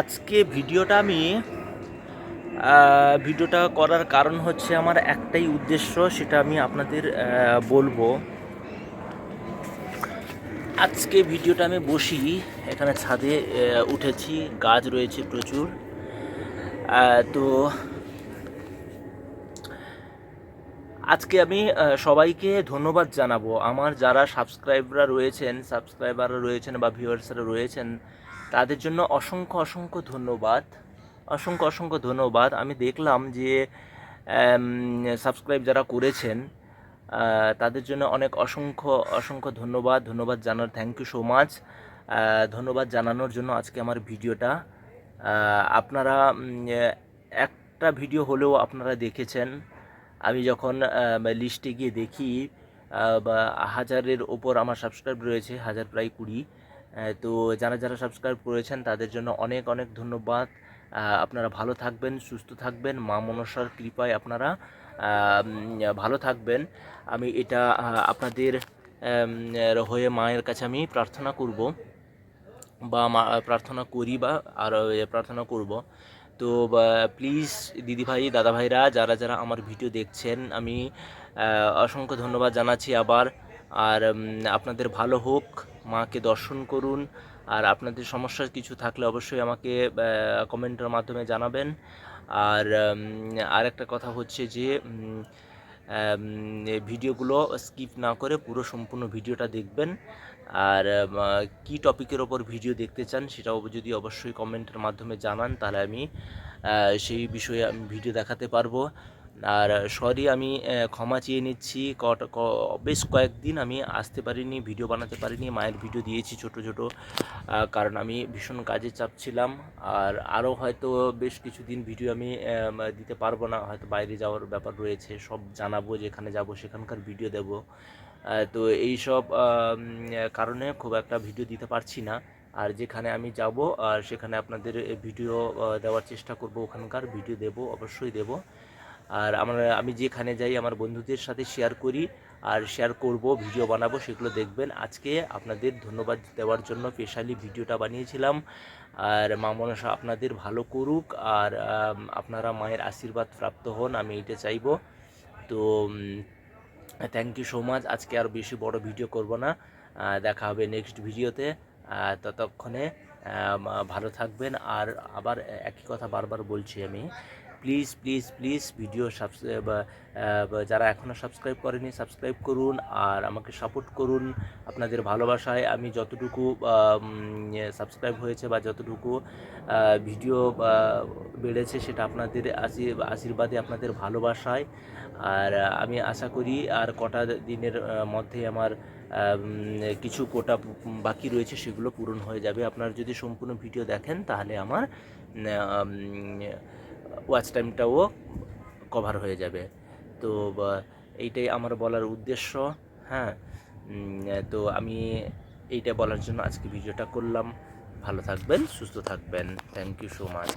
আজকে ভিডিওটা আমি ভিডিওটা করার কারণ হচ্ছে আমার একটাই উদ্দেশ্য, সেটা আমি আপনাদের বলব। আজকে ভিডিওটা আমি বসি এখানে ছাদে উঠেছি, গাছ রয়েছে প্রচুর। তো আজকে আমি সবাইকে ধন্যবাদ জানাব। আমার যারা সাবস্ক্রাইবাররা রয়েছেন সাবস্ক্রাইবাররা রয়েছেন বা ভিউয়ার্সরা রয়েছেন তাদের জন্য অসংখ্য অসংখ্য ধন্যবাদ। অসংখ্য অসংখ্য ধন্যবাদ। আমি দেখলাম যে সাবস্ক্রাইব যারা করেছেন তাদের জন্য অনেক অসংখ্য অসংখ্য ধন্যবাদ। ধন্যবাদ জানার থ্যাংক ইউ সো মাচ ধন্যবাদ জানানোর জন্য আজকে আমার ভিডিওটা। আপনারা একটা ভিডিও হলেও আপনারা দেখেছেন। আমি যখন লিস্টে গিয়ে দেখি হাজারের ওপর আমার সাবস্ক্রাইব রয়েছে, হাজার প্রায় কুড়ি। তো যারা যারা সাবস্ক্রাইব করেছেন, তাদের জন্য অনেক অনেক ধন্যবাদ। আপনারা ভালো থাকবেন, সুস্থ থাকবেন। মা মনসার কৃপায় আপনারা ভালো থাকবেন। আমি এটা আপনাদের হয়ে মায়ের কাছে আমি প্রার্থনা করব বা প্রার্থনা করি বা, আর প্রার্থনা করব। তো প্লিজ দিদিভাই, দাদাভাইরা, যারা যারা আমার ভিডিও দেখছেন, আমি অসংখ্য ধন্যবাদ জানাচ্ছি আবার। আর আপনাদের ভালো হোক। মাকে দর্শন করুন। আর আপনাদের সমস্যা কিছু থাকলে অবশ্যই আমাকে কমেন্টের মাধ্যমে জানাবেন। আর উম, আর একটা কথা হচ্ছে যে ভিডিওগুলো স্কিপ না করে পুরো সম্পূর্ণ ভিডিওটা দেখবেন। আর কি টপিকের ওপর ভিডিও দেখতে চান সেটাও যদি অবশ্যই কমেন্টের মাধ্যমে জানান তাহলে আমি সেই বিষয়ে আমি ভিডিও দেখাতে পারব। আর সরি আমি ক্ষমা চেয়ে নিচ্ছি। কট বেশ কয়েকদিন আমি আসতে পারিনি ভিডিও বানাতে পারিনি, মায়ের ভিডিও দিয়েছি ছোট ছোট। কারণ আমি ভীষণ কাজে চাপ ছিলাম। আর আরও হয়তো বেশ কিছুদিন ভিডিও আমি দিতে পারব না। হয়তো বাইরে যাওয়ার ব্যাপার রয়েছে, সব জানাব, যেখানে যাব সেখানকার ভিডিও দেব। তো এই সব কারণে খুব একটা ভিডিও দিতে পারছি না। আর যেখানে আমি যাব, আর সেখানে আপনাদের ভিডিও দেওয়ার চেষ্টা করব, ওখানকার ভিডিও দেব, অবশ্যই দেব। আর আমরা, আমি যেখানে যাই, আমার বন্ধুদের সাথে শেয়ার করি আর শেয়ার করব ভিডিও বানাবো, সেগুলো দেখবেন। আজকে আপনাদের ধন্যবাদ দেওয়ার জন্য স্পেশালি ভিডিওটা বানিয়েছিলাম। আর মা মনসা আপনাদের ভালো করুক আর আপনারা মায়ের আশীর্বাদ প্রাপ্ত হন, আমি এটা চাইব। তো থ্যাংক ইউ সো মাচ আজকে আর বেশি বড় ভিডিও করব না। দেখা হবে নেক্সট ভিডিওতে ততক্ষণে ভালো থাকবেন। আর আবার একই কথা বারবার বলছি আমি। Please please please video subscribe যারা এখনও সাবস্ক্রাইব করেনি সাবস্ক্রাইব করুন আর আমাকে সাপোর্ট করুন আপনাদের ভালোবাসায়। আমি যতটুকু সাবস্ক্রাইব হয়েছে বা যতটুকু ভিডিও বেড়েছে সেটা আপনাদের আশীর- আশীর্বাদে আপনাদের ভালোবাসায়। আর আমি আশা করি আর কটা দিনের মধ্যে আমার কিছু কোটা বাকি রয়েছে সেগুলো পূরণ হয়ে যাবে। আপনারা যদি সম্পূর্ণ ভিডিও দেখেন তাহলে আমার ওয়াচ টাইমটাও কভার হয়ে যাবে। তো এইটাই আমার বলার উদ্দেশ্য হ্যাঁ। তো আমি এইটা বলার জন্য আজকে ভিডিওটা করলাম। ভালো থাকবেন, সুস্থ থাকবেন। Thank you so much